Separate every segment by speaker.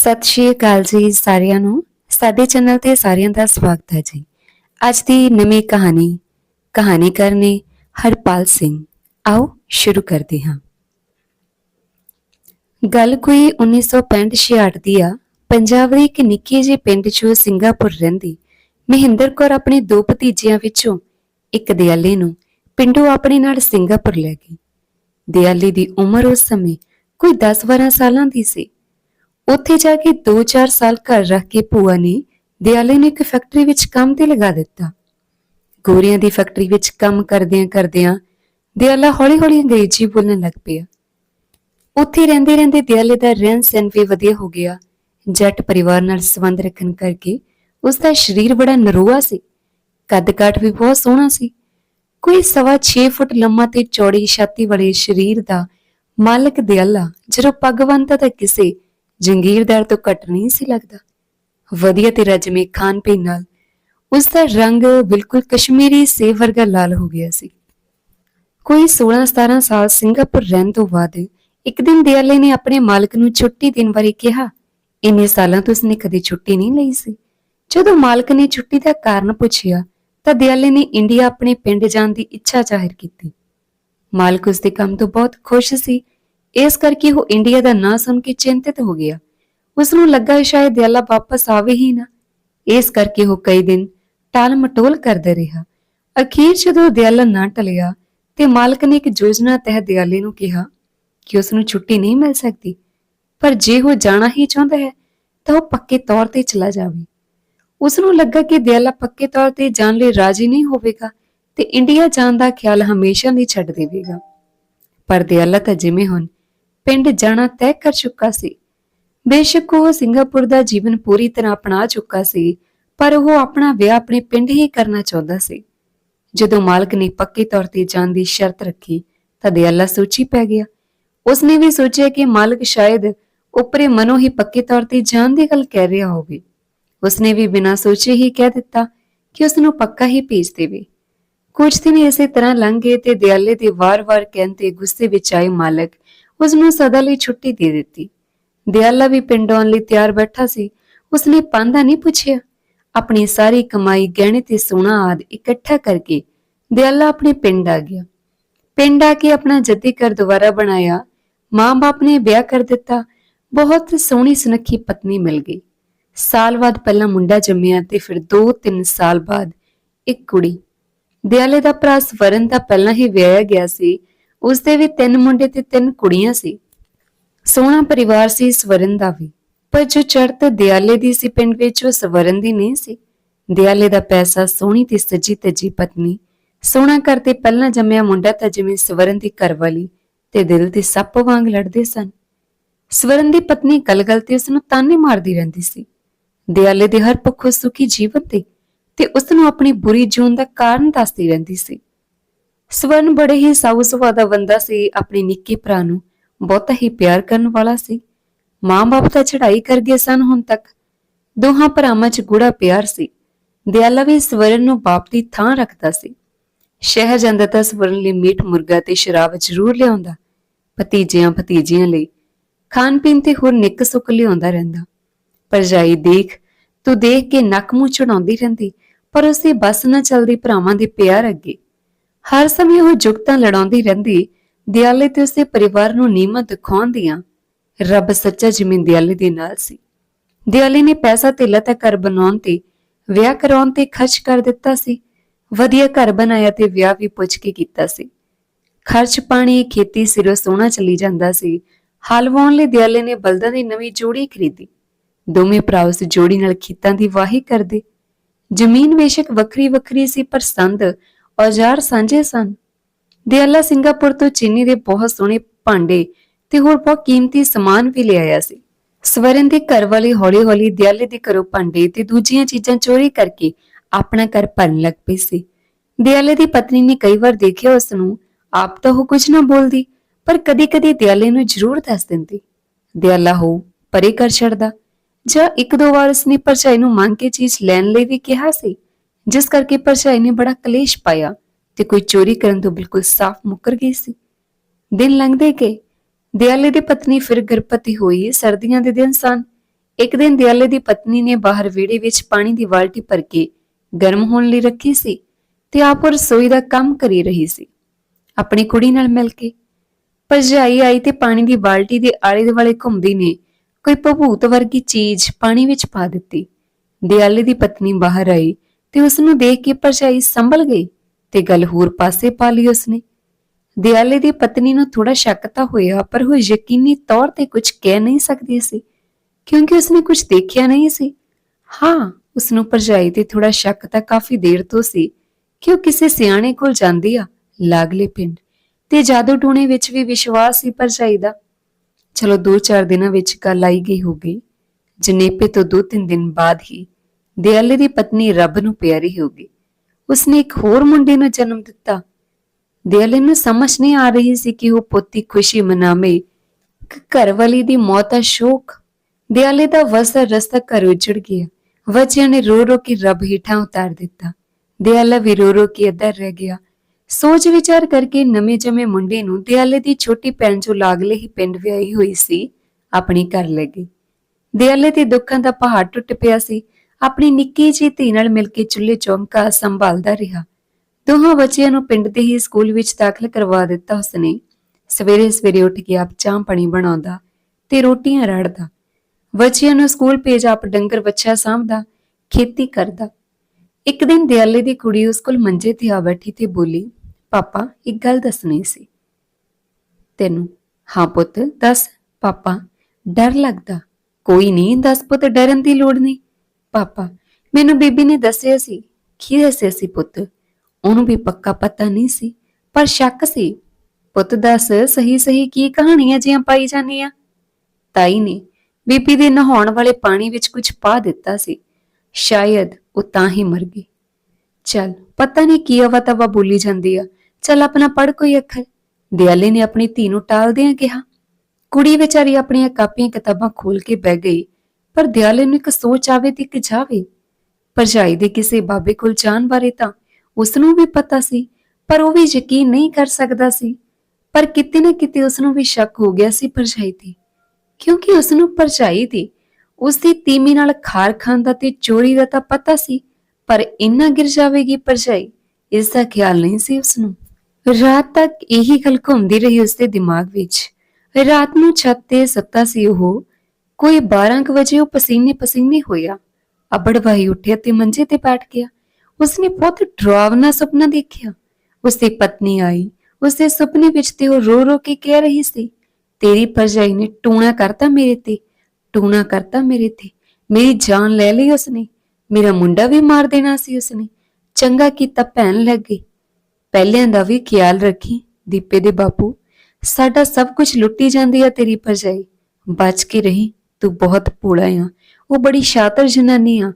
Speaker 1: ਸਤਿ ਸ਼੍ਰੀ ਅਕਾਲ ਜੀ ਸਾਰਿਆਂ ਨੂੰ। ਸਾਡੇ ਚੈਨਲ ਤੇ ਸਾਰਿਆਂ ਦਾ ਸਵਾਗਤ ਹੈ ਜੀ। ਅੱਜ ਦੀ ਨਵੀਂ ਕਹਾਣੀ ਕਹਾਣੀਕਾਰ ਨੇ ਹਰਪਾਲ ਸਿੰਘ। ਆਓ ਸ਼ੁਰੂ ਕਰਦੇ ਹਾਂ। ਗੱਲ ਕੋਈ 1965-66 ਦੀ ਆ। ਪੰਜਾਬ ਦੇ ਇੱਕ ਨਿੱਕੇ ਜਿਹੇ ਪਿੰਡ 'ਚੋਂ ਸਿੰਗਾਪੁਰ ਰਹਿੰਦੀ ਮਹਿੰਦਰ ਕੌਰ ਆਪਣੇ ਦੋ ਭਤੀਜਿਆਂ ਵਿੱਚੋਂ ਇੱਕ ਦਿਆਲੇ ਨੂੰ ਪਿੰਡੋਂ ਆਪਣੇ ਨਾਲ ਸਿੰਗਾਪੁਰ ਲੈ ਗਈ। ਦਿਆਲੇ ਦੀ ਉਮਰ ਉਸ ਸਮੇਂ ਕੋਈ 10-12 ਸਾਲਾਂ ਦੀ ਸੀ। ਉੱਥੇ ਜਾ ਕੇ 2-4 ਸਾਲ ਘਰ ਰੱਖ ਕੇ ਭੂਆ ਨੇ ਦਿਆਲੇ ਨੂੰ ਇੱਕ ਫੈਕਟਰੀ ਵਿੱਚ ਕੰਮ ਤੇ ਲਗਾ ਦਿੱਤਾ। ਗੋਰੀਆਂ ਦੀ ਫੈਕਟਰੀ ਵਿੱਚ ਕੰਮ ਕਰਦਿਆਂ ਕਰਦਿਆਂ ਦਿਆਲਾ ਹੌਲੀ-ਹੌਲੀ ਅੰਗਰੇਜ਼ੀ ਬੋਲਣ ਲੱਗ ਪਿਆ। ਉੱਥੇ ਰਹਿੰਦੇ ਰਹਿੰਦੇ ਦਿਆਲੇ ਦਾ ਰਹਿਣ ਸਹਿਣ ਵੀ ਵਧੀਆ ਹੋ ਗਿਆ। ਜੱਟ ਪਰਿਵਾਰ ਨਾਲ ਸੰਬੰਧ ਰੱਖਣ ਕਰਕੇ ਉਸ ਦਾ ਸਰੀਰ ਬੜਾ ਨਰੋਆ ਸੀ। ਕੱਦ ਕਾਠ ਵੀ ਬਹੁਤ ਸੋਹਣਾ ਸੀ। ਕੋਈ ਸਵਾ 6 ਫੁੱਟ ਲੰਮਾ ਤੇ ਚੌੜੀ ਛਾਤੀ ਵਾਲੇ ਸਰੀਰ ਦਾ ਮਾਲਕ ਦਿਆਲਾ, ਜਦੋਂ ਪੱਗ ਦਾ ਕਿਸੇ ਜੰਗੀਰਦਾਰ ਤੋਂ ਘੱਟ ਨਹੀਂ ਸੀ ਲੱਗਦਾ। ਵਧੀਆ ਤੇ ਰਜਮੇ ਖਾਨ ਪੀਣ ਨਾਲ ਉਸ ਦਾ ਰੰਗ ਬਿਲਕੁਲ ਕਸ਼ਮੀਰੀ ਸੇਬ ਵਰਗਾ ਲਾਲ ਹੋ ਗਿਆ ਸੀ। ਕੋਈ 16-17 ਸਾਲ ਸਿੰਗਾਪੁਰ ਰਹਿਣ ਤੋਂ ਬਾਅਦ ਇੱਕ ਦਿਨ ਦਿਆਲੇ ਨੇ ਆਪਣੇ ਮਾਲਕ ਨੂੰ ਛੁੱਟੀ ਦੇਣ ਬਾਰੇ ਕਿਹਾ। ਇੰਨੇ ਸਾਲਾਂ ਤੋਂ ਉਸਨੇ ਕਦੇ ਛੁੱਟੀ ਨਹੀਂ ਲਈ ਸੀ। ਜਦੋਂ ਮਾਲਕ ਨੇ ਛੁੱਟੀ ਦਾ ਕਾਰਨ ਪੁੱਛਿਆ, ਤਾਂ ਦਿਆਲੇ ਨੇ ਇੰਡੀਆ ਆਪਣੇ ਪਿੰਡ ਜਾਣ ਦੀ ਇੱਛਾ ਜ਼ਾਹਿਰ ਕੀਤੀ। ਮਾਲਕ ਉਸ ਦੇ ਕੰਮ ਤੋਂ ਬਹੁਤ ਖੁਸ਼ ਸੀ ਇਸ ਕਰਕੇ ਉਹ ਇੰਡੀਆ ਦਾ ਨਾਂ ਸੁਣ ਕੇ ਚਿੰਤਿਤ ਹੋ ਗਿਆ। ਉਸ ਨੂੰ ਲੱਗਾ ਸ਼ਾਇਦ ਦਿਆਲਾ ਵਾਪਸ ਆਵੇ ਹੀ ਨਾ। ਇਸ ਕਰਕੇ ਉਹ ਕਈ ਦਿਨ ਟਾਲ ਮਟੋਲ ਕਰਦਾ ਰਿਹਾ। ਅਖੀਰ ਜਦੋਂ ਦਿਆਲਾ ਨਾ ਟਲਿਆ ਤੇ ਮਾਲਕ ਨੇ ਇੱਕ ਯੋਜਨਾ ਤਹਿਤ ਦਿਆਲੇ ਨੂੰ ਕਿਹਾ ਕਿ ਉਸ ਨੂੰ ਛੁੱਟੀ ਨਹੀਂ ਮਿਲ ਸਕਦੀ, ਪਰ ਜੇ ਉਹ ਜਾਣਾ ਹੀ ਚਾਹੁੰਦਾ ਹੈ ਤਾਂ ਉਹ ਪੱਕੇ ਤੌਰ ਤੇ ਚਲਾ ਜਾਵੇ। ਉਸ ਨੂੰ ਲੱਗਾ ਕਿ ਦਿਆਲਾ ਪੱਕੇ ਤੌਰ ਤੇ ਜਾਣ ਲਈ ਰਾਜ਼ੀ ਨਹੀਂ ਹੋਵੇਗਾ ਤੇ ਇੰਡੀਆ ਜਾਣ ਦਾ ਖਿਆਲ ਹਮੇਸ਼ਾ ਲਈ ਛੱਡ ਦੇਵੇਗਾ। ਪਰ ਦਿਆਲਾ ਤਾਂ ਜਿਵੇਂ ਹੁਣ ਪਿੰਡ ਜਾਣਾ ਤੈਅ ਕਰ ਚੁੱਕਾ ਸੀ। ਬੇਸ਼ੱਕ ਉਹ ਸਿੰਗਾਪੁਰ ਦਾ ਜੀਵਨ ਪੂਰੀ ਤਰ੍ਹਾਂ ਅਪਣਾ ਚੁੱਕਾ ਸੀ, ਪਰ ਉਹ ਆਪਣਾ ਵਿਆਹ ਆਪਣੇ ਪਿੰਡ ਹੀ ਕਰਨਾ ਚਾਹੁੰਦਾ ਸੀ। ਜਦੋਂ ਮਾਲਕ ਨੇ ਪੱਕੇ ਤੌਰ ਤੇ ਜਾਣ ਦੀ ਸ਼ਰਤ ਰੱਖੀ, ਤਾਂ ਦਿਆਲਾ ਸੋਚੀ ਪੈ ਗਿਆ। ਉਸਨੇ ਵੀ ਸੋਚਿਆ ਕਿ ਮਾਲਕ ਸ਼ਾਇਦ ਉਪਰੇ ਮਨੋਂ ਹੀ ਪੱਕੇ ਤੌਰ ਤੇ ਜਾਣ ਦੀ ਗੱਲ ਕਹਿ ਰਿਹਾ ਹੋਵੇ। ਉਸਨੇ ਵੀ ਬਿਨਾਂ ਸੋਚੇ ਹੀ ਕਹਿ ਦਿੱਤਾ ਕਿ ਉਸ ਨੂੰ ਪੱਕਾ ਹੀ ਭੇਜ ਦੇਵੇ। ਕੁਝ ਦਿਨ ਇਸੇ ਤਰ੍ਹਾਂ ਲੰਘ ਗਏ ਤੇ ਦਿਆਲੇ ਦੇ ਵਾਰ-ਵਾਰ ਕਹਿਣ ਤੇ ਗੁੱਸੇ ਵਿੱਚ ਆਏ ਮਾਲਕ ਉਸ ਨੂੰ ਸਦਾ ਲਈ ਛੁੱਟੀ ਦੇ ਦਿੱਤੀ। ਦਿਆਲਾ ਵੀ ਪਿੰਡ ਆਉਣ ਲਈ ਤਿਆਰ ਬੈਠਾ ਸੀ। ਉਸਨੇ ਪਾਂਦਾ ਨਹੀਂ ਪੁੱਛਿਆ। ਆਪਣੀ ਸਾਰੀ ਕਮਾਈ, ਗਹਿਣੇ ਤੇ ਸੋਨਾ ਆਦ ਇਕੱਠਾ ਕਰਕੇ ਦਿਆਲਾ ਆਪਣੇ ਪਿੰਡ ਆ ਗਿਆ। ਪਿੰਡ ਆ ਕੇ ਆਪਣਾ ਜੱਦੀ ਘਰ ਦੁਬਾਰਾ ਬਣਾਇਆ। ਮਾਂ-ਬਾਪ ਨੇ ਵਿਆਹ ਕਰ ਦਿੱਤਾ। ਬਹੁਤ ਸੋਹਣੀ ਸੁਨੱਖੀ ਪਤਨੀ ਮਿਲ ਗਈ। ਸਾਲ ਬਾਅਦ ਪਹਿਲਾਂ ਮੁੰਡਾ ਜੰਮਿਆ ਤੇ ਫਿਰ 2-3 ਸਾਲ ਬਾਅਦ ਇੱਕ ਕੁੜੀ। ਦਿਆਲੇ ਦਾ ਭਰਾ ਸਵਰਨ ਦਾ ਪਹਿਲਾਂ ਹੀ ਵਿਆਹਿਆ ਗਿਆ ਸੀ। ਉਸ ਦੇ ਵੀ ਤਿੰਨ ਮੁੰਡੇ ਤੇ ਤਿੰਨ ਕੁੜੀਆਂ ਸੀ। ਸੋਹਣਾ ਪਰਿਵਾਰ ਸੀ ਸਵਰਨ ਦਾ ਵੀ। ਪਰ ਜੋ ਚੜਤ ਦਿਆਲੇ ਦੀ ਸੀ ਪਿੰਡ ਵਿੱਚ, ਉਹ ਸਵਰਨ ਦੀ ਨਹੀਂ ਸੀ। ਦਿਆਲੇ ਦਾ ਪੈਸਾ, ਸੋਹਣੀ ਤੇ ਸੱਜੀ ਤੱਜੀ ਪਤਨੀ, ਸੋਹਣਾ ਕਰਤੇ ਪਹਿਲਾਂ ਜੰਮਿਆ ਮੁੰਡਾ ਤਾਂ ਜਿਵੇਂ ਸਵਰਨ ਦੀ ਘਰਵਾਲੀ ਤੇ ਦਿਲ ਦੇ ਸੱਪ ਵਾਂਗ ਲੜਦੇ ਸਨ। ਸਵਰਨ ਦੀ ਪਤਨੀ ਗਲਗਲ ਤੇ ਉਸ ਨੂੰ ਤਾਨੇ ਮਾਰਦੀ ਰਹਿੰਦੀ ਸੀ। ਦਿਆਲੇ ਦੇ ਹਰ ਪੱਖੋਂ ਸੁਖੀ ਜੀਵਨ ਤੇ ਤੇ ਉਸ ਨੂੰ ਆਪਣੀ ਬੁਰੀ ਜੂਨ ਦਾ ਕਾਰਨ ਦੱਸਦੀ ਰਹਿੰਦੀ ਸੀ। ਸਵਰਨ ਬੜੇ ਹੀ ਸਾਊ ਸੁਭਾਅ ਦਾ ਬੰਦਾ ਸੀ, ਆਪਣੇ ਨਿੱਕੇ ਭਰਾ ਨੂੰ। ਬਹੁਤਾ ਹੀ ਪਿਆਰ ਕਰਨ ਵਾਲਾ ਸੀ। ਮਾਂ-ਬਾਪ ਤਾਂ ਚੜ੍ਹਾਈ ਕਰ ਗਏ ਸਨ ਹੁਣ ਤੱਕ। ਦੋਹਾਂ ਭਰਾਵਾਂ 'ਚ ਗੂੜਾ ਪਿਆਰ ਸੀ। ਦਿਆਲਾ ਵੀ ਸਵਰਨ ਨੂੰ ਬਾਪ ਦੀ ਥਾਂ ਰੱਖਦਾ ਸੀ। ਸ਼ਹਿਰ ਜਾਂਦਾ ਤਾਂ ਸਵਰਨ ਲਈ ਮੀਟ ਮੁਰਗਾ ਤੇ ਸ਼ਰਾਬ ਜ਼ਰੂਰ ਲਿਆਉਂਦਾ। ਭਤੀਜਿਆਂ ਭਤੀਜਿਆਂ ਲਈ ਖਾਣ ਪੀਣ ਤੇ ਹੋਰ ਨਿੱਕ ਸੁੱਕ ਲਿਆਉਂਦਾ ਰਹਿੰਦਾ। ਪਰਜਾਈ ਦੇਖ, ਤੂੰ ਦੇਖ ਕੇ ਨੱਕ ਮੂੰਹ ਚੜਾਉਂਦੀ ਰਹਿੰਦੀ, ਪਰ ਉਸੇ ਬਸ ਨਾ ਚੱਲਦੀ ਭਰਾਵਾਂ ਦੇ ਪਿਆਰ ਅੱਗੇ। ਹਰ ਸਮੇਂ ਉਹ ਜੁਗਤਾਂ ਲੜਾਉਂਦੀ ਰਹਿੰਦੀ, ਦਿਆਲੇ ਤੇ ਉਸਦੇ ਪਰਿਵਾਰ ਨੂੰ ਨੀਮਤ ਦਿਖਾਉਂਦੀਆਂ ਰੱਬ ਸੱਚਾ ਜਿਵੇਂ ਦਿਆਲੇ ਦੇ ਨਾਲ ਸੀ। ਦਿਆਲੇ ਨੇ ਪੈਸਾ ਧੇਲਾ ਤਾਂ ਘਰ ਬਣਾਉਣ ਤੇ ਵਿਆਹ ਕਰਾਉਣ ਤੇ ਖਰਚ ਕਰ ਦਿੱਤਾ ਸੀ। ਵਧੀਆ ਘਰ ਬਣਾਇਆ ਤੇ ਵਿਆਹ ਵੀ ਪੁੱਛ ਕੇ ਕੀਤਾ ਸੀ। ਖਰਚ ਪਾਣੀ, ਖੇਤੀ ਸਿਰੋਂ ਸੋਹਣਾ ਚਲੀ ਜਾਂਦਾ ਸੀ। ਹਲ ਵਾਉਣ ਲਈ ਦਿਆਲੇ ਨੇ ਬਲਦਾਂ ਦੀ ਨਵੀਂ ਜੋੜੀ ਖਰੀਦੀ। ਦੋਵੇਂ ਭਰਾ ਉਸ ਜੋੜੀ ਨਾਲ ਖੇਤਾਂ ਦੀ ਵਾਹੀ ਕਰਦੇ। ਜ਼ਮੀਨ ਬੇਸ਼ੱਕ ਵੱਖਰੀ ਵੱਖਰੀ ਸੀ, ਪਰ ਸੰਦ ਔਜ਼ਾਰ ਸਾਂਝੇ ਸਨ। ਦਿਆਲਾ ਸਿੰਗਾਪੁਰ ਤੋਂ ਚੀਨੀ ਦੇ ਬਹੁਤ ਸੋਹਣੇ ਭਾਂਡੇ ਤੇ ਹੋਰ ਬਹੁਤ ਕੀਮਤੀ ਸਮਾਨ ਵੀ ਲਿਆਇਆ ਸੀ। ਸਵਰਨ ਦੇ ਘਰ ਵਾਲੇ ਹੌਲੀ-ਹੌਲੀ ਦਿਆਲੇ ਦੇ ਘਰੋਂ ਭਾਂਡੇ ਤੇ ਦੂਜੀਆਂ ਚੀਜ਼ਾਂ ਚੋਰੀ ਕਰਕੇ ਆਪਣਾ ਘਰ ਭਰਨ ਲੱਗ ਪਈ ਸੀ। ਦਿਆਲੇ ਦੀ ਪਤਨੀ ਨੇ ਕਈ ਵਾਰ ਦੇਖਿਆ ਉਸ ਨੂੰ ਆਪ ਤਾਂ ਉਹ ਕੁਝ ਨਾ ਬੋਲਦੀ, ਪਰ ਕਦੀ-ਕਦੀ ਦਿਆਲੇ ਨੂੰ ਜ਼ਰੂਰ ਦੱਸ ਦਿੰਦੀ। ਦਿਆਲਾ ਹੋ, ਪਰੇ ਕਰ ਛੱਡਦਾ, ਜਾਂ ਇੱਕ ਦੋ ਵਾਰ ਉਸਨੇ ਪਰਚਾਈ ਨੂੰ ਮੰਗ ਕੇ ਚੀਜ਼ ਲੈਣ ਲਈ ਵੀ ਕਿਹਾ ਸੀ ਜਿਸ ਕਰਕੇ ਪਰਚਾਈ ਨੇ ਬੜਾ ਕਲੇਸ਼ ਪਾਇਆ ਤੇ ਕੋਈ ਚੋਰੀ ਕਰਨ ਤੋਂ ਬਿਲਕੁਲ ਸਾਫ਼ ਮੁੱਕਰ ਗਈ ਸੀ। ਦਿਨ ਲੰਘਦੇ ਗਏ। ਦਿਆਲੇ ਦੀ ਪਤਨੀ ਫਿਰ ਗਰਭਵਤੀ ਹੋਈ ਸਰਦੀਆਂ ਦੇ ਦਿਨ ਸਨ। ਇੱਕ ਦਿਨ ਦਿਆਲੇ ਦੀ ਪਤਨੀ ਨੇ ਬਾਹਰ ਵਿਹੜੇ ਵਿੱਚ ਪਾਣੀ ਦੀ ਬਾਲਟੀ ਭਰ ਕੇ ਗਰਮ ਹੋਣ ਲਈ ਰੱਖੀ ਸੀ ਤੇ ਆਪ ਰਸੋਈ ਦਾ ਕੰਮ ਕਰੀ ਰਹੀ ਸੀ। ਆਪਣੀ ਕੁੜੀ ਨਾਲ ਮਿਲ ਕੇ। ਭਰਜਾਈ ਆਈ ਤੇ ਪਾਣੀ ਦੀ ਬਾਲਟੀ ਦੇ ਆਲੇ ਦੁਆਲੇ ਘੁੰਮਦੀ ਨੇ ਕੋਈ ਭਭੂਤ ਵਰਗੀ ਚੀਜ਼ ਪਾਣੀ ਵਿੱਚ ਪਾ ਦਿੱਤੀ। ਦਿਆਲੇ ਦੀ ਪਤਨੀ ਬਾਹਰ ਆਈ ਤੇ ਉਸ ਨੂੰ ਦੇਖ ਕੇ ਭਰਜਾਈ ਸੰਭਲ ਗਈ ਤੇ ਗੱਲ ਹੋਰ ਪਾਸੇ ਪਾ ਲਈ ਉਸਨੇ। ਦਿਆਲੇ ਦੀ ਪਤਨੀ ਨੂੰ ਥੋੜਾ ਸ਼ੱਕ ਤਾਂ ਹੋਇਆ, ਪਰ ਉਹ ਯਕੀਨੀ ਤੌਰ ਤੇ ਕੁਝ ਕਹਿ ਨਹੀਂ ਸਕਦੀ ਸੀ, ਕਿਉਂਕਿ ਉਸਨੇ ਕੁਝ ਦੇਖਿਆ ਨਹੀਂ ਸੀ। ਹਾਂ ਉਸ ਨੂੰ ਭਰਜਾਈ ਤੇ ਥੋੜਾ ਸ਼ੱਕ ਤਾਂ ਕਾਫੀ ਦੇਰ ਤੋਂ ਸੀ ਕਿ ਉਹ ਕਿਸੇ ਸਿਆਣੇ ਕੋਲ ਜਾਂਦੀ ਆ, ਲਾਗਲੇ ਪਿੰਡ। ਤੇ ਜਾਦੂ ਟੂਣੇ ਵਿੱਚ ਵੀ ਵਿਸ਼ਵਾਸ ਸੀ ਭਰਜਾਈ ਦਾ। ਚਲੋ 2-4 ਦਿਨਾਂ ਵਿੱਚ ਗੱਲ ਆਈ ਗਈ ਹੋ ਗਈ ਜਨੇਪੇ ਤੋਂ 2-3 ਦਿਨ ਬਾਅਦ ਹੀ ਦਿਆਲੇ ਦੀ ਪਤਨੀ ਰੱਬ ਨੂੰ ਪਿਆਰੀ ਹੋ ਗਈ। ਉਸਨੇ ਇੱਕ ਹੋਰ ਮੁੰਡੇ ਨੂੰ ਜਨਮ ਦਿੱਤਾ। ਦਿਆਲੇ ਨੂੰ ਸਮਝ ਨਹੀਂ ਆ ਰਹੀ ਸੀ ਕਿ ਉਹ ਪੋਤੀ ਖੁਸ਼ੀ ਮਨਾਵੇ। ਕਿ ਦੀ ਮੌਤ ਦਾ ਸ਼ੋਕ। ਦਿਆਲੇ ਦਾ ਵਸਦਾ ਰਸਤਾ ਘਰ ਉਜੜ ਗਿਆ। ਬੱਚਿਆਂ ਨੇ ਰੋ ਰੋ ਕੇ ਰੱਬ ਹੀਠਾਂ ਉਤਾਰ ਦਿੱਤਾ। ਦਿਆਲਾ ਵੀ ਰੋ ਰੋ ਕੇ ਅੱਧਰ ਰਹਿ ਗਿਆ। ਸੋਚ ਵਿਚਾਰ ਕਰਕੇ ਨਵੇਂ ਜਮੇ ਮੁੰਡੇ ਨੂੰ ਦਿਆਲੇ ਦੀ ਛੋਟੀ ਭੈਣ ਜੋ ਲਾਗਲੇ ਹੀ ਪਿੰਡ ਵਿਆਹੀ ਹੋਈ ਸੀ, ਆਪਣੀ ਘਰ ਲੈ ਗਈ। ਦਿਆਲੇ ਦੇ ਦੁੱਖਾਂ ਦਾ ਪਹਾੜ ਟੁੱਟ ਪਿਆ ਸੀ। ਆਪਣੀ ਨਿੱਕੀ ਜਿਹੀ ਧੀ ਨਾਲ ਮਿਲ ਕੇ ਚੁੱਲ੍ਹੇ ਚੌਂਕਾ ਸੰਭਾਲਦਾ ਰਿਹਾ। ਦੋਹਾਂ ਬੱਚਿਆਂ ਨੂੰ ਪਿੰਡ ਦੇ ਹੀ ਸਕੂਲ ਵਿੱਚ ਦਾਖਲ ਕਰਵਾ ਦਿੱਤਾ ਉਸਨੇ। ਸਵੇਰੇ ਸਵੇਰੇ ਉੱਠ ਕੇ ਆਪ ਚਾਹ ਪਾਣੀ ਬਣਾਉਂਦਾ ਤੇ ਰੋਟੀਆਂ ਰੜਦਾ। ਬੱਚਿਆਂ ਨੂੰ ਸਕੂਲ ਭੇਜ ਆਪ ਡੰਗਰ ਬੱਚਾ ਸਾਂਭਦਾ, ਖੇਤੀ ਕਰਦਾ। ਇੱਕ ਦਿਨ ਦਿਆਲੇ ਦੀ ਕੁੜੀ ਉਸ ਕੋਲ ਮੰਜੇ ਤੇ ਆ ਬੈਠੀ ਤੇ ਬੋਲੀ, ਪਾਪਾ, ਇੱਕ ਗੱਲ ਦੱਸਣੀ ਸੀ। ਤੈਨੂੰ? ਹਾਂ ਪੁੱਤ, ਦੱਸ। ਪਾਪਾ, ਡਰ ਲੱਗਦਾ? ਕੋਈ ਨਹੀਂ, ਦੱਸ ਪੁੱਤ, ਡਰਨ ਦੀ ਲੋੜ ਨਹੀਂ। ਪਾਪਾ, ਮੈਨੂੰ ਬੀਬੀ ਨੇ ਦੱਸਿਆ ਸੀ ਕੀ ਦੱਸਿਆ ਸੀ ਪੁੱਤ। ਉਹਨੂੰ ਵੀ ਪੱਕਾ ਪਤਾ ਨਹੀਂ ਸੀ, ਪਰ ਸ਼ੱਕ ਸੀ, ਪੁੱਤ ਦੱਸ ਸਹੀ ਸਹੀ ਕੀ ਕਹਾਣੀਆਂ ਜੀਆਂ ਪਾਈ ਜਾਂਦੀਆਂ। ਤਾਈ ਨੇ ਬੀਬੀ ਦੇ ਨਹਾਉਣ ਵਾਲੇ ਪਾਣੀ ਵਿੱਚ ਕੁਝ ਪਾ ਦਿੱਤਾ ਸੀ। ਸ਼ਾਇਦ ਉਹ ਤਾਂ ਹੀ ਮਰ ਗਈ। ਚਲ, ਪਤਾ ਨਹੀਂ ਕੀ ਅਵਾ ਤਵਾ ਬੋਲੀ ਜਾਂਦੀ ਆ। ਚਲ ਆਪਣਾ ਪੜ ਕੋਈ ਅੱਖਰ। ਦਿਆਲੇ ਨੇ ਆਪਣੀ ਧੀ ਨੂੰ ਟਾਲਦਿਆਂ ਕਿਹਾ। ਕੁੜੀ ਵਿਚਾਰੀ ਆਪਣੀਆਂ ਕਾਪੀਆਂ ਕਿਤਾਬਾਂ ਖੋਲ ਕੇ ਬਹਿ ਗਈ। ਪਰ ਦਿਆਲੇ ਨੂੰ ਇੱਕ ਸੋਚ ਆਵੇ ਤੇ ਇੱਕ ਜਾਵੇ। ਭਰਜਾਈ ਦੇ ਕਿਸੇ ਬਾਬੇ ਕੋਲ ਜਾਣ ਬਾਰੇ ਤਾਂ ਉਸ ਨੂੰ ਵੀ ਪਤਾ ਸੀ, ਪਰ ਉਹ ਵੀ ਯਕੀਨ ਨਹੀਂ ਕਰ ਸਕਦਾ ਸੀ। ਪਰ ਕਿਤੇ ਨਾ ਕਿਤੇ ਉਸ ਨੂੰ ਵੀ ਸ਼ੱਕ ਹੋ ਗਿਆ ਸੀ ਭਰਜਾਈ ਤੇ। ਕਿਉਂਕਿ ਉਸ ਨੂੰ ਭਰਜਾਈ ਦੀ ਉਸ ਦੀ ਤੀਮੀ ਨਾਲ ਖਾਰ ਖਾਨ ਦਾ ਤੇ ਚੋਰੀ ਦਾ ਤਾਂ ਪਤਾ ਸੀ, ਪਰ ਇੰਨਾ ਗਿਰ ਜਾਵੇਗੀ ਭਰਜਾਈ, ਇਸ ਦਾ ਖਿਆਲ ਨਹੀਂ ਸੀ ਉਸ ਨੂੰ ਰਾਤ ਤੱਕ ਇਹੀ ਗੱਲ ਘੁੰਮਦੀ ਰਹੀ ਉਸ ਦੇ ਦਿਮਾਗ ਵਿੱਚ। ਰਾਤ ਨੂੰ ਛੱਤ ਤੇ ਸੱਤਾ ਸੀ ਉਹ ਕੋਈ 12 ਕੁ ਵਜੇ ਉਹ ਪਸੀਨੇ ਪਸੀਨੇ ਹੋਇਆ। ਅਬੜਵਾਈ ਉੱਠਿਆ ਤੇ ਮੰਜੇ ਤੇ ਬੈਠ ਗਿਆ। ਉਸਨੇ ਬਹੁਤ ਡਰਾਵਨਾ ਸੁਪਨਾ ਦੇਖਿਆ। ਉਸਦੀ ਪਤਨੀ ਆਈ। ਉਸਦੇ ਸੁਪਨੇ ਵਿੱਚ ਤੇ ਉਹ ਰੋ ਰੋ ਕੇ ਕਹਿ ਰਹੀ ਸੀ, ਤੇਰੀ ਭਰਜਾਈ ਨੇ ਟੂਣਾ ਕਰਤਾ ਮੇਰੇ ਤੇ, ਟੂਣਾ ਕਰਤਾ ਮੇਰੇ ਤੇ। ਮੇਰੀ ਜਾਨ ਲੈ ਲਈ ਉਸਨੇ। ਮੇਰਾ ਮੁੰਡਾ ਵੀ ਮਾਰ ਦੇਣਾ ਸੀ ਉਸਨੇ। ਚੰਗਾ ਕੀਤਾ ਭੈਣ ਲੱਗ ਗਈ। ਪਹਿਲਿਆਂ ਦਾ ਵੀ ਖਿਆਲ ਰੱਖੀ ਦੀਪੇ ਦੇ ਬਾਪੂ। ਸਾਡਾ ਸਭ ਕੁਝ ਲੁੱਟੀ ਜਾਂਦੀ ਆ ਤੇਰੀ ਭਰਜਾਈ। ਬਚ ਕੇ ਰਹੀ। ਤੂੰ ਬਹੁਤ ਭੋਲਾ ਆ। ਉਹ ਬੜੀ ਸ਼ਾਤਰ ਜਨਾਨੀ ਆ।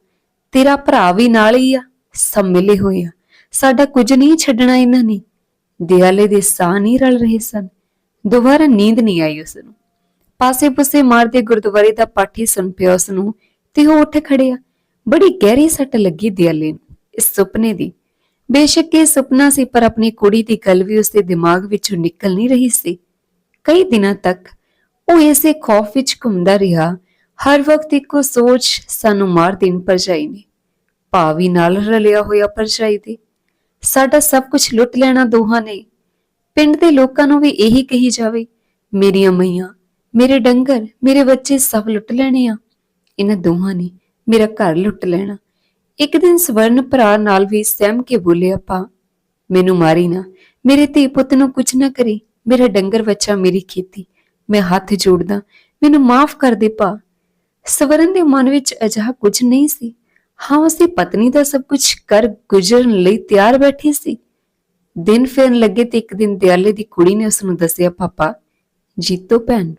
Speaker 1: ਤੇਰਾ ਭਰਾ ਵੀ ਨਾਲ ਹੀ ਆ, ਸਭ ਮਿਲੇ ਹੋਏ ਆ। ਸਾਡਾ ਕੁਝ ਨਹੀਂ ਛੱਡਣਾ ਇਹਨਾਂ ਨੇ। ਦਿਆਲੇ ਦੇ ਸਾਹ ਨਹੀਂ ਰਲ ਰਹੇ ਸਨ। ਦੁਬਾਰਾ ਨੀਂਦ ਨਹੀਂ ਆਈ ਉਸ ਨੂੰ ਪਾਸੇ ਪੁਸੇ ਮਾਰਦੇ ਗੁਰਦੁਆਰੇ ਦਾ ਪਾਠੀ ਸੁਣ ਪਿਆ ਉਸ ਨੂੰ ਤੇ ਉਹ ਉੱਠ ਖੜਿਆ। ਬੜੀ ਗਹਿਰੀ ਸੱਟ ਲੱਗੀ ਦਿਆਲੇ ਨੂੰ, ਇਸ ਸੁਪਨੇ ਦੀ। ਬੇਸ਼ੱਕ ਇਹ ਸੁਪਨਾ ਸੀ, ਪਰ ਆਪਣੀ ਕੁੜੀ ਦੀ ਗੱਲ ਵੀ ਉਸਦੇ ਦਿਮਾਗ ਵਿੱਚੋਂ ਨਿਕਲ ਨਹੀਂ ਰਹੀ ਸੀ। ਕਈ ਦਿਨਾਂ ਤੱਕ ਉਹ ਇਸੇ ਖੌਫ ਵਿੱਚ ਘੁੰਮਦਾ ਰਿਹਾ। ਹਰ ਵਕਤ ਇੱਕੋ ਸੋਚ ਸਾਨੂੰ ਮਾਰ ਦੇਣ ਪਰ ਜਾਈ ਨੇ। ਭਾਵੀ ਨਾਲ ਰਲਿਆ ਹੋਇਆ ਪਰਛਾਈ ਦੇ। ਸਾਡਾ ਸਭ ਕੁਝ ਲੁੱਟ ਲੈਣਾ ਦੋਹਾਂ ਨੇ। ਪਿੰਡ ਦੇ ਲੋਕਾਂ ਨੂੰ ਵੀ ਇਹੀ ਕਹੀ ਜਾਵੇ, ਮੇਰੀਆਂ ਮਈਆਂ, ਮੇਰੇ ਡੰਗਰ, ਮੇਰੇ ਬੱਚੇ ਸਭ ਲੁੱਟ ਲੈਣੇ ਆ। ਇਹਨਾਂ ਦੋਹਾਂ ਨੇ ਮੇਰਾ ਘਰ ਲੁੱਟ ਲੈਣਾ। ਇੱਕ ਦਿਨ ਸਵਰਨ ਭਰਾ ਨਾਲ ਵੀ ਸਹਿਮ ਕੇ ਬੋਲਿਆ, ਪਾ, ਮੈਨੂੰ ਮਾਰੀ ਨਾ। ਮੇਰੇ ਧੀ ਪੁੱਤ ਨੂੰ ਕੁਝ ਨਾ ਕਰੀ। ਮੇਰਾ ਡੰਗਰ ਬੱਚਾ ਮੇਰੀ ਖੇਤੀ। ਮੈਂ ਹੱਥ ਜੋੜਦਾ, ਮੈਨੂੰ ਮਾਫ ਕਰ ਦੇ ਪਾ ਸਵਰਨ ਦੇ ਮਨ ਵਿੱਚ ਅਜਿਹਾ ਕੁਝ ਨਹੀਂ ਸੀ। ਹਾਂ, ਉਸਦੀ ਪਤਨੀ ਦਾ ਸਭ ਕੁਝ ਕਰ ਗੁਜ਼ਰਨ ਲਈ ਤਿਆਰ ਬੈਠੀ ਸੀ। ਦਿਨ ਫਿਰਨ ਲੱਗੇ ਤੇ ਇੱਕ ਦਿਨ ਦਿਆਲੇ ਦੀ ਕੁੜੀ ਨੇ ਉਸ ਨੂੰ ਦੱਸਿਆ, ਪਾਪਾ, ਜੀਤੋ ਭੈਣ,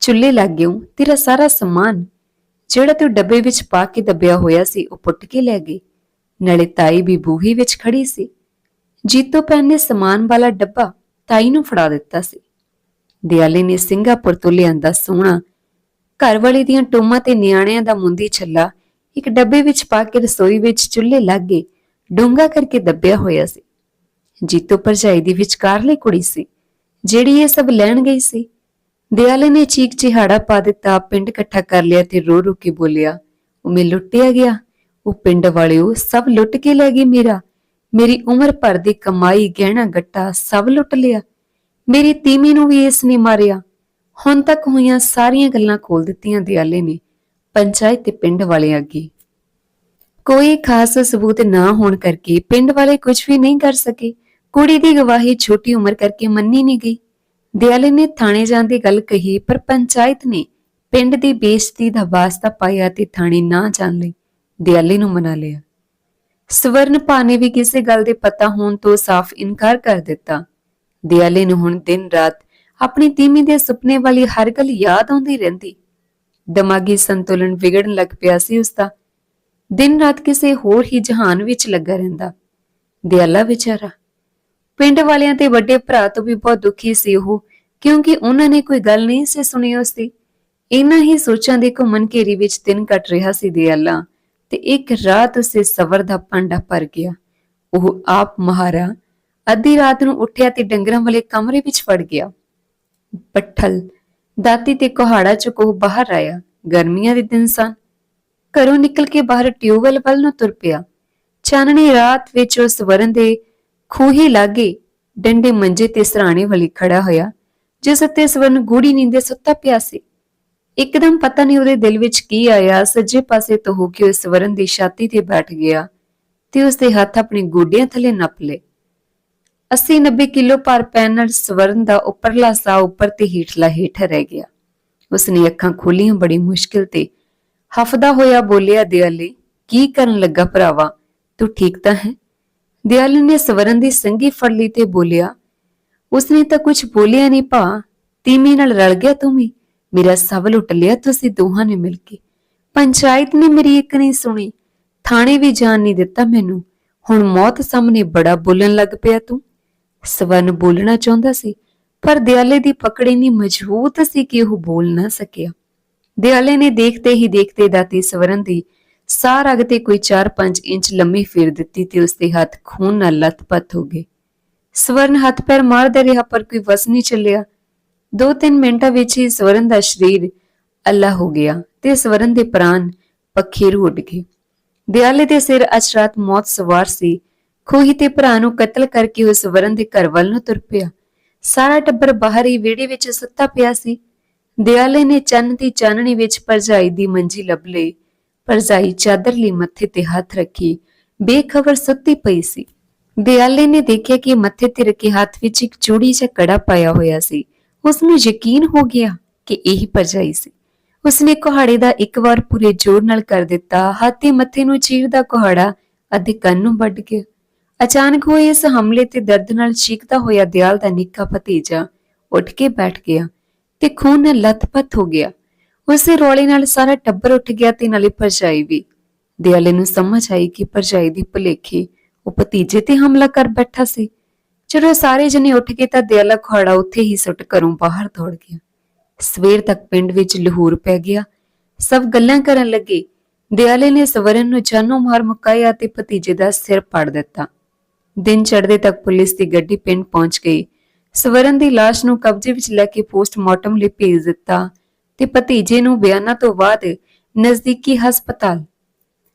Speaker 1: ਚੁੱਲ੍ਹੇ ਲੱਗ ਗਿਓ ਤੇਰਾ ਸਾਰਾ ਸਮਾਨ, ਜਿਹੜਾ ਤੂੰ ਡੱਬੇ ਵਿੱਚ ਪਾ ਕੇ ਦੱਬਿਆ ਹੋਇਆ ਸੀ, ਉਹ ਪੁੱਟ ਕੇ ਲੈ ਗਈ। ਨਾਲੇ ਤਾਈ ਵੀ ਬੂਹੀ ਵਿੱਚ ਖੜੀ ਸੀ। ਜੀਤੋ ਭੈਣ ਨੇ ਸਮਾਨ ਵਾਲਾ ਡੱਬਾ ਤਾਈ ਨੂੰ ਫੜਾ ਦਿੱਤਾ ਸੀ। ਦਿਆਲੇ ਨੇ ਸਿੰਗਾਪੁਰ ਤੋਂ ਲਿਆਂਦਾ ਸੋਹਣਾ ਘਰਵਾਲੇ ਦੀਆਂ ਟੋਮਾਂ ਤੇ ਨਿਆਣਿਆਂ ਦਾ ਮੁੰਦੀ ਛੱਲਾ ਇੱਕ ਡੱਬੇ ਵਿੱਚ ਪਾ ਕੇ ਰਸੋਈ ਵਿੱਚ ਚੁੱਲ੍ਹੇ ਲੱਗੇ ਡੂੰਗਾ ਕਰਕੇ ਦੱਬਿਆ ਹੋਇਆ ਸੀ। ਜੀਤੋ ਭਰਜਾਈ ਦੀ ਵਿਚਕਾਰਲੀ ਕੁੜੀ ਸੀ, ਜਿਹੜੀ ਇਹ ਸਭ ਲੈਣ ਗਈ ਸੀ। ਦਿਆਲੇ ਨੇ ਚੀਕ ਚਿਹਾੜਾ ਪਾ ਦਿੱਤਾ, ਪਿੰਡ ਇਕੱਠਾ ਕਰ ਲਿਆ ਤੇ ਰੋ ਰੋ ਕੇ ਬੋਲਿਆ, ਉਹ ਮੈਂ ਲੁੱਟਿਆ ਗਿਆ, ਉਹ ਪਿੰਡ ਵਾਲਿਓ, ਸਭ ਲੁੱਟ ਕੇ ਲੈ ਗਏ ਮੇਰਾ। ਮੇਰੀ ਉਮਰ ਭਰ ਦੀ ਕਮਾਈ, ਗਹਿਣਾ ਗੱਟਾ ਸਭ ਲੁੱਟ ਲਿਆ। ਮੇਰੀ ਤੀਮੀ ਨੂੰ ਵੀ ਇਸ ਨੇ ਮਾਰਿਆ। ਹੁਣ ਤੱਕ ਹੋਈਆਂ ਸਾਰੀਆਂ ਗੱਲਾਂ ਖੋਲ ਦਿੱਤੀਆਂ ਦਿਆਲੇ ਨੇ, ਪੰਚਾਇਤ ਤੇ ਪਿੰਡ ਵਾਲੇ ਅੱਗੇ। ਕੋਈ ਖਾਸ ਸਬੂਤ ਨਾ ਹੋਣ ਕਰਕੇ ਪਿੰਡ ਵਾਲੇ ਕੁਝ ਵੀ ਨਹੀਂ ਕਰ ਸਕੇ। ਕੁੜੀ ਦੀ ਗਵਾਹੀ ਛੋਟੀ ਉਮਰ ਕਰਕੇ ਮੰਨੀ ਨਹੀਂ ਗਈ। ਦਿਆਲੇ ਨੇ ਥਾਣੇ ਜਾਣ ਦੀ ਗੱਲ ਕਹੀ, ਪਰ ਪੰਚਾਇਤ ਨੇ ਪਿੰਡ ਦੀ ਬੇਇੱਜ਼ਤੀ ਦਾ ਵਾਸਤਾ ਪਾਇਆ ਤੇ ਥਾਣੇ ਨਾ ਜਾਣ ਲਈ ਦਿਆਲੇ ਨੂੰ ਮਨਾ ਲਿਆ। ਸਵਰਨ ਭਾ ਨੇ ਵੀ ਕਿਸੇ ਗੱਲ ਦੇ ਪਤਾ ਹੋਣ ਤੋਂ ਸਾਫ਼ ਇਨਕਾਰ ਕਰ ਦਿੱਤਾ। ਦਿਆਲੇ ਨੂੰ ਹੁਣ ਦਿਨ ਰਾਤ ਆਪਣੀ ਤੀਮੀ ਦੇ ਸੁਪਨੇ ਵਾਲੀ ਹਰ ਗੱਲ ਯਾਦ ਆਉਂਦੀ ਰਹਿੰਦੀ। ਦਿਮਾਗੀ ਸੰਤੁਲਨ ਵਿਗੜਨ ਲੱਗ ਪਿਆ ਸੀ ਉਸਦਾ ਦਿਨ ਰਾਤ ਕਿਸੇ ਹੋਰ ਹੀ ਜਹਾਨ ਵਿੱਚ ਲੱਗਾ ਰਹਿੰਦਾ। ਦਿਆਲਾ ਵਿਚਾਰਾ। ਪਿੰਡ ਵਾਲਿਆਂ ਤੇ ਵੱਡੇ ਭਰਾ ਤੋਂ ਵੀ ਬਹੁਤ ਦੁਖੀ ਸੀ ਉਹ, ਕਿਉਂਕਿ ਉਹਨਾਂ ਨੇ ਕੋਈ ਗੱਲ ਨਹੀਂ ਸੀ ਸੁਣੀ ਉਸਦੀ ਇਨਾਂ ਹੀ ਸੋਚਾਂ ਦੇ ਘੁੰਮਣ ਘੇਰੀ ਵਿੱਚ ਦਿਨ ਕੱਟ ਰਿਹਾ ਸੀ ਦਿਆਲਾ, ਤੇ ਇੱਕ ਰਾਤ ਉਸੇ ਸਬਰ ਦਾ ਪਾਂਡਾ ਭਰ ਗਿਆ। ਉਹ ਆਪ ਮਹਾਰਾ ਅੱਧੀ ਰਾਤ ਨੂੰ ਉੱਠਿਆ ਤੇ ਡੰਗਰਾਂ ਵਾਲੇ ਕਮਰੇ ਵਿੱਚ ਵੜ ਗਿਆ। ਪੱਠਲ ਦਾਤੀ ਤੇ ਕੁਹਾੜਾ ਚ ਉਹ ਬਾਹਰ ਆਇਆ। ਗਰਮੀਆਂ ਦੇ ਦਿਨ ਸਨ। ਘਰੋਂ ਨਿਕਲ ਕੇ ਬਾਹਰ ਟਿਊਬਵੈਲ ਵੱਲ ਨੂੰ ਤੁਰ ਪਿਆ। ਚਾਨਣੀ ਰਾਤ ਵਿੱਚ ਉਸ ਵਰਨ ਦੇ ਖੂਹੀ ਲਾਗੇ ਡੰਡੇ ਮੰਜੇ ਤੇ ਸਰਾਣੇ ਵਾਲੀ ਖੜਾ ਹੋਇਆ, ਜਿਸ ਉੱਤੇ ਸਵਰਨ ਗੂੜੀ ਨੀਂਦੇ ਸੁੱਤਾ ਪਿਆ ਸੀ। ਇੱਕਦਮ ਪਤਾ ਨਹੀਂ ਉਹਦੇ ਦਿਲ ਵਿੱਚ ਕੀ ਆਇਆ, ਸੱਜੇ ਪਾਸੇ ਤੋਂ ਹੋ ਕੇ ਉਸ ਸਵਰਨ ਦੀ ਛਾਤੀ ਤੇ ਬੈਠ ਗਿਆ ਤੇ ਉਸ ਦੇ ਹੱਥ ਆਪਣੇ ਗੋਡਿਆਂ ਥੱਲੇ ਨੱਪ ਲਏ। 80 90 ਕਿਲੋ ਭਾਰ ਪੈਣ ਨਾਲ ਸਵਰਨ ਦਾ ਉੱਪਰਲਾ ਸਾਹ ਉੱਪਰ ਤੇ ਹੇਠਲਾ ਹੇਠ ਰਹਿ ਗਿਆ। ਉਸਨੇ ਅੱਖਾਂ ਖੋਲੀਆਂ ਬੜੀ ਮੁਸ਼ਕਿਲ ਤੇ ਹਫਦਾ ਹੋਇਆ ਬੋਲਿਆ, ਦਿਆਲੇ, ਕੀ ਕਰਨ ਲੱਗਾ ਭਰਾਵਾ? ਤੂੰ ਠੀਕ ਤਾਂ ਹੈ? ਦਿਆਲੇ ਨੇ ਸਵਰਨ ਦੀ ਸੰਗੀ ਫੜ ਲਈ ਤੇ ਬੋਲਿਆ, ਉਸਨੇ ਤਾਂ ਕੁਝ ਬੋਲਿਆ ਨਹੀਂ ਭਾ। ਤੀਮੀ ਨਾਲ ਰਲ ਗਿਆ ਤੂੰ ਵੀ। ਮੇਰਾ ਸਭ ਲੁੱਟ ਲਿਆ ਤੁਸੀਂ ਦੋਹਾਂ ਨੇ ਮਿਲ ਕੇ। ਪੰਚਾਇਤ ਨੇ ਮੇਰੀ ਇੱਕ ਨਹੀਂ ਸੁਣੀ। ਥਾਣੇ ਵੀ ਜਾਣ ਨਹੀਂ ਦਿੱਤਾ ਮੈਨੂੰ। ਹੁਣ ਮੌਤ ਸਾਹਮਣੇ ਬੜਾ ਬੋਲਣ ਲੱਗ ਪਿਆ ਤੂੰ। ਸਵਰਨ ਬੋਲਣਾ ਚਾਹੁੰਦਾ ਸੀ, ਪਰ ਦਿਆਲੇ ਦੀ ਪਕੜ ਇੰਨੀ ਮਜ਼ਬੂਤ ਸੀ ਕਿ ਉਹ ਬੋਲ ਨਾ ਸਕਿਆ। ਦਿਆਲੇ ਨੇ ਦੇਖਦੇ ਹੀ ਦੇਖਦੇ ਦਾਤੀ ਸਵਰਨ ਦੀ ਸਾਰ ਰਗ ਤੇ ਕੋਈ 4-5 ਇੰਚ ਲੰਮੀ ਫੇਰ ਦਿੱਤੀ ਤੇ ਉਸਦੇ ਹੱਥ ਖੂਨ ਨਾਲ ਲੱਥਪੱਥ ਹੋ ਗਏ। ਸਵਰਨ ਹੱਥ ਪੈਰ ਮਾਰਦਾ ਰਿਹਾ, ਪਰ ਕੋਈ ਵਸ ਨਹੀਂ ਚੱਲਿਆ। ਦੋ ਤਿੰਨ ਮਿੰਟਾਂ ਵਿੱਚ ਹੀ ਸਵਰਨ ਦਾ ਸਰੀਰ ਅੱਲਾ ਹੋ ਗਿਆ ਤੇ ਸਵਰਨ ਦੇ ਪ੍ਰਾਣ ਪੱਖੇ ਰੂ ਉੱਡ ਗਏ। ਦਿਆਲੇ ਦੇ ਸਿਰ ਅਚਰਾਤ ਮੌਤ ਸਵਾਰ ਸੀ। ਖੋਹੀ ਤੇ ਭਰਾ ਨੂੰ ਕਤਲ ਕਰਕੇ ਉਸ ਸਵਰਨ ਦੇ ਘਰ ਵੱਲ ਨੂੰ ਤੁਰ ਪਿਆ। ਸਾਰਾ ਟੱਬਰ ਬਾਹਰ ਹੀ ਵਿਹੜੇ ਵਿੱਚ ਸੁੱਤਾ ਪਿਆ ਸੀ। ਦਿਆਲੇ ਨੇ ਚੰਨ ਦੀ ਚਾਨਣੀ ਵਿੱਚ ਪਰਜਾਈ ਦੀ ਮੰਜੀ ਲੱਭ ਲਈ। ਪਰਜਾਈ ਚਾਦਰ ਲਈ ਮੱਥੇ ਤੇ ਹੱਥ ਰੱਖੀ। ਬੇਖਬਰ ਸੁੱਤੀ ਪਈ ਸੀ। ਦਿਆਲੇ ਨੇ ਦੇਖਿਆ ਕਿ ਮੱਥੇ ਤੇ ਰੱਖੇ ਹੱਥ ਵਿੱਚ ਇੱਕ ਚੂੜੀ ਜਿਹਾ ਕੜਾ ਪਾਇਆ ਹੋਇਆ ਸੀ। ਉਸ ਨੂੰ ਯਕੀਨ ਹੋ ਗਿਆ ਕਿ ਇਹੀ ਪਰਜਾਈ ਸੀ। ਉਸਨੇ ਕੁਹਾੜੇ ਦਾ ਇੱਕ ਵਾਰ ਪੂਰੇ ਜ਼ੋਰ ਨਾਲ ਕਰ ਦਿੱਤਾ। ਹਾਥੀ ਮੱਥੇ ਨੂੰ ਚੀਰਦਾ ਕੁਹਾੜਾ ਅਤੇ ਕੰਨ ਨੂੰ ਵੱਢ ਗਿਆ। ਅਚਾਨਕ ਹੋਏ ਇਸ ਹਮਲੇ ਤੇ ਦਰਦ ਨਾਲ ਚੀਕਦਾ ਹੋਇਆ ਦਿਆਲ ਦਾ ਨਿੱਕਾ ਭਤੀਜਾ ਉੱਠ ਕੇ ਬੈਠ ਗਿਆ ਤੇ ਖੂਨ ਨਾਲ ਲੱਥਪੱਥ ਹੋ ਗਿਆ। ਉਸੇ ਰੋਲੇ ਨਾਲ ਸਾਰਾ ਟੱਬਰ ਉੱਠ ਗਿਆ ਤੇ ਨਾਲੇ ਪਰਜਾਈ ਵੀ। ਦਿਆਲੇ ਨੂੰ ਸਮਝ ਆਈ ਕਿ ਪਰਜਾਈ ਦੀ ਭੁਲੇਖੀ ਉਹ ਭਤੀਜੇ ਤੇ ਹਮਲਾ ਕਰ ਬੈਠਾ ਸੀ। ਜਦੋਂ ਸਾਰੇ ਜਣੇ ਉੱਠ ਕੇ ਤਾਂ ਦਿਆਲਾ ਖੜਾ ਉੱਥੇ ਹੀ ਸੁੱਟ ਘਰੋਂ ਬਾਹਰ ਦੌੜ ਗਿਆ। ਸਵੇਰ ਤੱਕ ਪਿੰਡ ਵਿੱਚ ਲਹੂਰ ਪੈ ਗਿਆ। ਸਭ ਗੱਲਾਂ ਕਰਨ ਲੱਗੇ। ਦਿਆਲੇ ਨੇ ਸਵਰਨ ਨੂੰ ਜਾਨੋਂ ਮਾਰ ਮੁਕਾਇਆ ਤੇ ਭਤੀਜੇ ਦਾ ਸਿਰ ਪਾੜ ਦਿੱਤਾ। ਦਿਨ ਚੜ੍ਹਦੇ ਤੱਕ ਪੁਲਿਸ ਦੀ ਗੱਡੀ ਪਿੰਡ ਪਹੁੰਚ ਗਈ। ਸਵਰਨ ਦੀ ਲਾਸ਼ ਨੂੰ ਕਬਜ਼ੇ ਵਿੱਚ ਲੈ ਕੇ ਪੋਸਟਮਾਰਟਮ ਲਈ ਭੇਜ ਦਿੱਤਾ ਤੇ ਭਤੀਜੇ ਨੂੰ ਬਿਆਨਾਂ ਤੋਂ ਬਾਅਦ ਨਜ਼ਦੀਕੀ ਹਸਪਤਾਲ।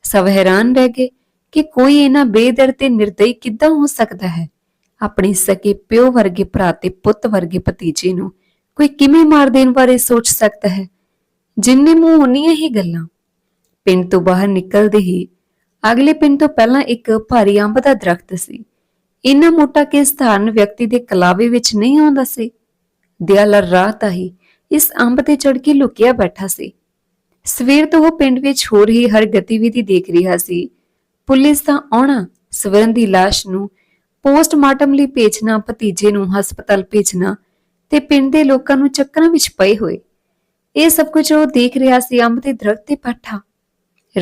Speaker 1: ਸਭ ਹੈਰਾਨ ਰਹਿ ਗਏ ਕਿ ਕੋਈ ਇਹਨਾਂ ਬੇਦਰ ਤੇ ਨਿਰਦਈ ਕਿੱਦਾਂ ਹੋ ਸਕਦਾ ਹੈ? ਆਪਣੇ ਸਕੇ ਪਿਓ ਵਰਗੇ ਭਰਾ ਤੇ ਪੁੱਤ ਵਰਗੇ ਭਤੀਜੇ ਨੂੰ ਕੋਈ ਕਿਵੇਂ ਮਾਰ ਦੇਣ ਬਾਰੇ ਸੋਚ ਸਕਦਾ ਹੈ? ਜਿੰਨੇ ਮੂੰਹ ਉਨੀਆਂ ਹੀ ਗੱਲਾਂ। ਪਿੰਡ ਤੋਂ ਬਾਹਰ ਨਿਕਲਦੇ ਹੀ ਅਗਲੇ ਪਿੰਡ ਤੋਂ ਪਹਿਲਾਂ ਇੱਕ ਭਾਰੀ ਅੰਬ ਦਾ ਦਰਖਤ ਸੀ। ਇੰਨਾ ਮੋਟਾ ਕਿ ਸਧਾਰਨ ਵਿਅਕਤੀ ਦੇ ਕਲਾਵੇ ਵਿੱਚ ਨਹੀਂ ਆਉਂਦਾ ਸੀ। ਦਿਆਲਾ ਰਾਤ ਆਹੀ ਇਸ ਅੰਬ ਤੇ ਚੜ ਕੇ ਲੁਕਿਆ ਬੈਠਾ ਸੀ। ਸਵੇਰ ਤੋਂ ਉਹ ਪਿੰਡ ਵਿੱਚ ਹੋ ਰਹੀ ਹਰ ਗਤੀਵਿਧੀ ਦੇਖ ਰਿਹਾ ਸੀ। ਪੁਲਿਸ ਦਾ ਆਉਣਾ, ਸਵਰਨ ਦੀ ਲਾਸ਼ ਨੂੰ ਪੋਸਟਮਾਰਟਮ ਲਈ ਭੇਜਣਾ, ਭਤੀਜੇ ਨੂੰ ਹਸਪਤਾਲ ਭੇਜਣਾ ਤੇ ਪਿੰਡ ਦੇ ਲੋਕਾਂ ਨੂੰ ਚੱਕਰਾਂ ਵਿੱਚ ਪਏ ਹੋਏ। ਇਹ ਸਭ ਕੁਝ ਉਹ ਦੇਖ ਰਿਹਾ ਸੀ ਅੰਬ ਦੇ ਦਰਖਤ ਤੇ ਬੈਠਾ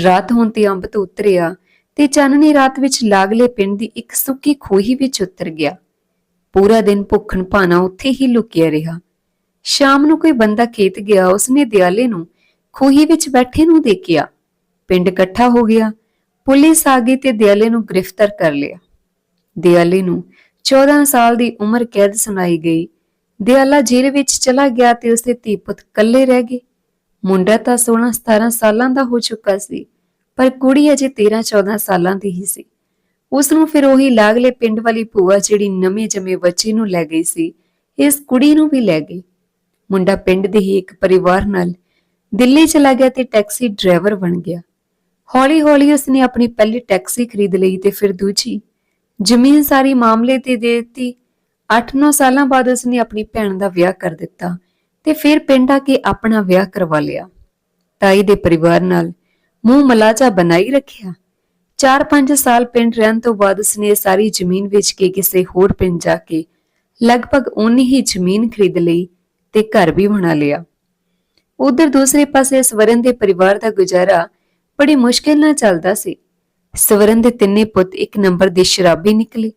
Speaker 1: ਰਾਤ ਹੋਣ ਤੇ ਅੰਬ ਤੋਂ ਉਤਰਿਆ ਤੇ ਚਾਨਣੀ ਰਾਤ ਵਿੱਚ ਲਾਗਲੇ ਪਿੰਡ ਦੀ ਇੱਕ ਸੁੱਕੀ ਖੋਹੀ ਵਿੱਚ ਉਤਰ ਗਿਆ। ਪੂਰਾ ਦਿਨ ਭੁੱਖਣ ਭਾਣਾ ਉੱਥੇ ਹੀ ਲੁਕਿਆ ਰਿਹਾ। ਸ਼ਾਮ ਨੂੰ ਕੋਈ ਬੰਦਾ ਖੇਤ ਗਿਆ, ਉਸਨੇ ਦਿਆਲੇ ਨੂੰ ਖੋਹੀ ਵਿੱਚ ਬੈਠੇ ਨੂੰ ਦੇਖਿਆ। ਪਿੰਡ ਇਕੱਠਾ ਹੋ ਗਿਆ। ਪੁਲਿਸ ਆ ਗਈ ਤੇ ਦਿਆਲੇ ਨੂੰ ਗ੍ਰਿਫਤਾਰ ਕਰ ਲਿਆ। ਦਿਆਲੇ ਨੂੰ 14 ਸਾਲ ਦੀ ਉਮਰ ਕੈਦ ਸੁਣਾਈ ਗਈ। ਦਿਆਲਾ ਜੇਲ੍ਹ ਵਿੱਚ ਚਲਾ ਗਿਆ ਤੇ ਉਸਦੇ ਧੀ ਪੁੱਤ ਇਕੱਲੇ ਰਹਿ ਗਏ। ਮੁੰਡਾ ਤਾਂ 16 17 ਸਾਲਾਂ ਦਾ ਹੋ ਚੁੱਕਾ ਸੀ, ਪਰ ਕੁੜੀ ਅਜੇ 13 14 ਸਾਲਾਂ ਦੀ ਹੀ ਸੀ। ਉਸ ਨੂੰ ਫਿਰ ਉਹੀ ਲਾਗਲੇ ਪਿੰਡ ਵਾਲੀ ਭੂਆ ਜਿਹੜੀ ਨਵੇਂ ਜੰਮੇ ਬੱਚੇ ਨੂੰ ਲੈ ਗਈ ਸੀ, ਇਸ ਕੁੜੀ ਨੂੰ ਵੀ ਲੈ ਗਈ। ਮੁੰਡਾ ਪਿੰਡ ਦੇ ਹੀ ਇੱਕ ਪਰਿਵਾਰ ਨਾਲ ਦਿੱਲੀ ਚਲਾ ਗਿਆ ਤੇ ਟੈਕਸੀ ਡਰਾਈਵਰ ਬਣ ਗਿਆ। ਹੌਲੀ-ਹੌਲੀ ਉਸਨੇ ਆਪਣੀ ਪਹਿਲੀ ਟੈਕਸੀ ਖਰੀਦ ਲਈ ਤੇ ਫਿਰ ਦੂਜੀ। ਜ਼ਮੀਨ ਸਾਰੀ ਮਾਮਲੇ ਤੇ ਦੇ ਦਿੱਤੀ। 8-9 ਸਾਲਾਂ ਬਾਅਦ ਉਸਨੇ ਆਪਣੀ ਭੈਣ ਦਾ ਵਿਆਹ ਕਰ ਦਿੱਤਾ। ਤੇ ਫਿਰ ਪਿੰਡ ਆ ਕੇ ਆਪਣਾ ਵਿਆਹ ਕਰਵਾ ਲਿਆ। ਤਾਈ ਦੇ ਪਰਿਵਾਰ ਨਾਲ ਮੂੰਹ ਮਲਾਜਾ ਬਣਾਈ ਰੱਖਿਆ। 4-5 ਸਾਲ ਪਿੰਡ ਰਹਿਣ ਤੋਂ ਬਾਅਦ ਉਸਨੇ ਸਾਰੀ ਜ਼ਮੀਨ ਵੇਚ ਕੇ ਕਿਸੇ ਹੋਰ ਪਿੰਡ ਜਾ ਕੇ ਲਗਭਗ ਉਨੀ ਹੀ ਜ਼ਮੀਨ ਖਰੀਦ ਲਈ ਤੇ ਘਰ ਵੀ ਬਣਾ ਲਿਆ। ਉਧਰ ਦੂਸਰੇ ਪਾਸੇ ਸਵਰਨ ਦੇ ਪਰਿਵਾਰ ਦਾ ਗੁਜ਼ਾਰਾ ਬੜੀ ਮੁਸ਼ਕਿਲ ਨਾਲ ਚੱਲਦਾ ਸੀ। ਸਵਰਨ ਦੇ ਤਿੰਨੇ ਪੁੱਤ ਇੱਕ ਨੰਬਰ ਦੇ ਸ਼ਰਾਬੀ ਨਿਕਲੇ।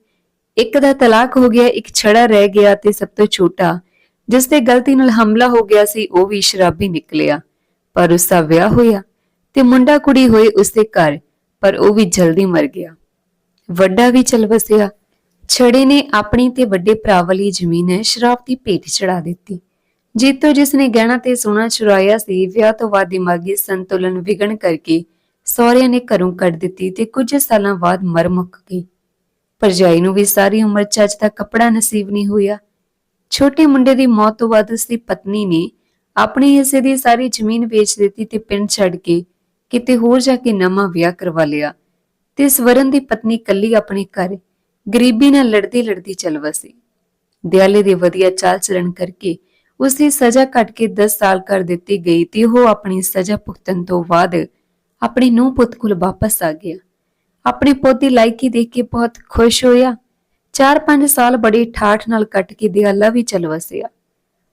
Speaker 1: ਇੱਕ ਦਾ ਤਲਾਕ ਹੋ ਗਿਆ, ਇੱਕ ਛੜਾ ਰਹਿ ਗਿਆ ਤੇ ਸਭ ਤੋਂ ਛੋਟਾ ਜਿਸ ਤੇ ਗਲਤੀ ਨਾਲ ਹਮਲਾ ਹੋ ਗਿਆ ਸੀ, ਉਹ ਵੀ ਸ਼ਰਾਬੀ ਨਿਕਲਿਆ, ਪਰ ਉਸ ਦਾ ਵਿਆਹ ਹੋਇਆ ਤੇ ਮੁੰਡਾ ਕੁੜੀ ਹੋਏ ਉਸ ਦੇ ਘਰ, ਪਰ ਉਹ ਵੀ ਜਲਦੀ ਮਰ ਗਿਆ। ਵੱਡਾ ਵੀ ਚਲ ਵਸਿਆ। ਛੜੇ ਨੇ ਆਪਣੀ ਤੇ ਵੱਡੇ ਭਰਾ ਵਾਲੀ ਜ਼ਮੀਨ ਸ਼ਰਾਬ ਦੀ ਭੇਟ ਚੜਾ ਦਿੱਤੀ। ਜੀਤੋ ਜਿਸ ਨੇ ਗਹਿਣਾ ਤੇ ਸੋਨਾ ਚੁਰਾਇਆ ਸੀ, ਵਿਆਹ ਤੋਂ ਬਾਅਦ ਦਿਮਾਗੀ ਸੰਤੁਲਨ ਵਿਗੜ ਕਰਕੇ ਸਹੁਰਿਆਂ ਨੇ ਘਰੋਂ ਕੱਢ ਦਿੱਤੀ ਤੇ ਕੁਝ ਸਾਲਾਂ ਬਾਅਦ ਮਰ ਮੁੱਕ ਗਈ। ਪਰਜਾਈ ਨੂੰ ਵੀ ਸਾਰੀ ਉਮਰ ਚੱਜ ਦਾ ਕੱਪੜਾ ਨਸੀਬ ਨਹੀਂ ਹੋਇਆ। ਛੋਟੇ ਮੁੰਡੇ ਦੀ ਮੌਤ ਤੋਂ ਬਾਅਦ ਉਸ ਦੀ ਪਤਨੀ ਨੇ ਆਪਣੇ ਹਿੱਸੇ ਦੀ ਸਾਰੀ ਜ਼ਮੀਨ ਵੇਚ ਦਿੱਤੀ ਤੇ ਪਿੰਡ ਛੱਡ ਕੇ ਕਿਤੇ ਹੋਰ ਜਾ ਕੇ ਨਵਾਂ ਵਿਆਹ ਕਰਵਾ ਲਿਆ। ਤੇ ਸਵਰਨ ਦੀ ਪਤਨੀ ਕੱਲੀ ਆਪਣੇ ਘਰ ਗਰੀਬੀ ਨਾਲ ਲੜਦੀ ਲੜਦੀ ਚੱਲ ਵਸੀ ਦਿਆਲੇ ਦੇ ਵਧੀਆ ਚਾਲ ਚਲਣ ਕਰਕੇ ਉਸ ਦੀ ਸਜ਼ਾ ਕੱਟ ਕੇ 10 ਸਾਲ ਕਰ ਦਿੱਤੀ ਗਈ ਤੇ ਉਹ ਆਪਣੀ ਸਜ਼ਾ ਭੁਗਤਣ ਤੋਂ ਬਾਅਦ ਆਪਣੇ ਨੂੰਹ ਪੁੱਤ ਕੋਲ ਵਾਪਸ ਆ ਗਿਆ। ਆਪਣੇ ਪੋਤੀ ਲਾਇਕੀ ਦੇਖ ਕੇ ਬਹੁਤ ਖੁਸ਼ ਹੋਇਆ 4-5 ਸਾਲ ਬੜੀ ਠਾਠ ਨਾਲ ਕੱਟ ਕੇ ਦਿਆਲਾ ਵੀ ਚਲ ਵਸਿਆ।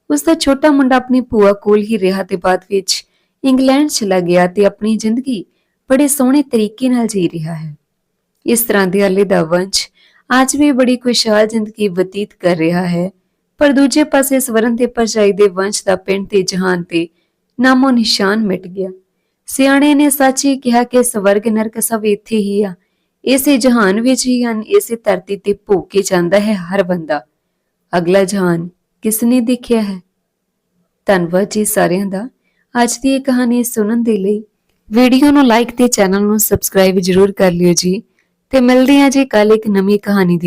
Speaker 1: ਉਸ ਦਾ ਛੋਟਾ ਮੁੰਡਾ ਆਪਣੀ ਭੂਆ ਕੋਲ ਹੀ ਰਿਹਾ ਤੇ ਬਾਅਦ ਵਿੱਚ ਇੰਗਲੈਂਡ ਚਲਾ ਗਿਆ ਤੇ ਆਪਣੀ ਜ਼ਿੰਦਗੀ ਬੜੇ ਸੋਹਣੇ ਤਰੀਕੇ ਨਾਲ ਜੀ ਰਿਹਾ ਹੈ। ਇਸ ਤਰ੍ਹਾਂ ਦਿਆਲੇ ਦਾ ਵੰਸ਼ ਅੱਜ ਵੀ ਬੜੀ ਖੁਸ਼ਹਾਲ ਜ਼ਿੰਦਗੀ ਬਤੀਤ ਕਰ ਰਿਹਾ ਹੈ, ਪਰ ਦੂਜੇ ਪਾਸੇ ਸਵਰਨ ਤੇ ਪਰਜਾਈ ਦੇ ਵੰਸ਼ ਦਾ ਪਿੰਡ ਤੇ ਜਹਾਨ ਤੇ ਨਾਮੋ ਨਿਸ਼ਾਨ ਮਿਟ ਗਿਆ। ਸਿਆਣੇ ਨੇ ਸੱਚ ਹੀ ਕਿਹਾ ਕਿ ਸਵਰਗ ਨਰਕ ਸਭ ਇੱਥੇ ਹੀ ਆ ਇਸੇ ਜਹਾਨ ਵਿੱਚ ਹੀ ਹਨ, ਇਸੇ ਧਰਤੀ ਤੇ ਭੋਗ ਜਾਂਦਾ ਹੈ ਹਰ ਬੰਦਾ। ਅਗਲਾ ਜਹਾਨ ਕਿਸ ਨੇ ਦੇਖਿਆ ਹੈ? ਧੰਨਵਾਦ ਜੀ ਸਾਰਿਆਂ ਦਾ। ਅੱਜ ਦੀ ਇਹ ਕਹਾਣੀ ਸੁਣਨ ਦੇ ਲਈ ਵੀਡੀਓ ਨੂੰ ਲਾਈਕ ਤੇ ਚੈਨਲ ਨੂੰ ਸਬਸਕ੍ਰਾਈਬ ਜਰੂਰ ਕਰ ਲਿਓ ਜੀ। ਤੇ ਮਿਲਦੇ ਹਾਂ ਜੀ ਕੱਲ ਇੱਕ ਨਵੀਂ ਕਹਾਣੀ ਦੀ